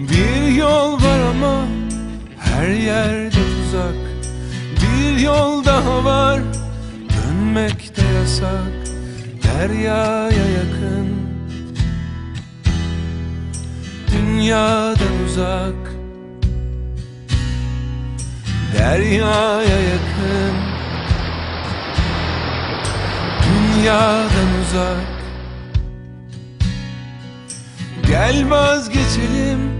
Bir yol var ama her yerde tuzak Bir yol daha var dönmek de yasak. Deryaya yakın. Dünyadan uzak. Deryaya yakın. Dünyadan uzak. Gel vazgeçelim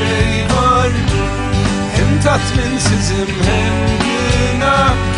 şey var. Hem tatminsizim hem günah.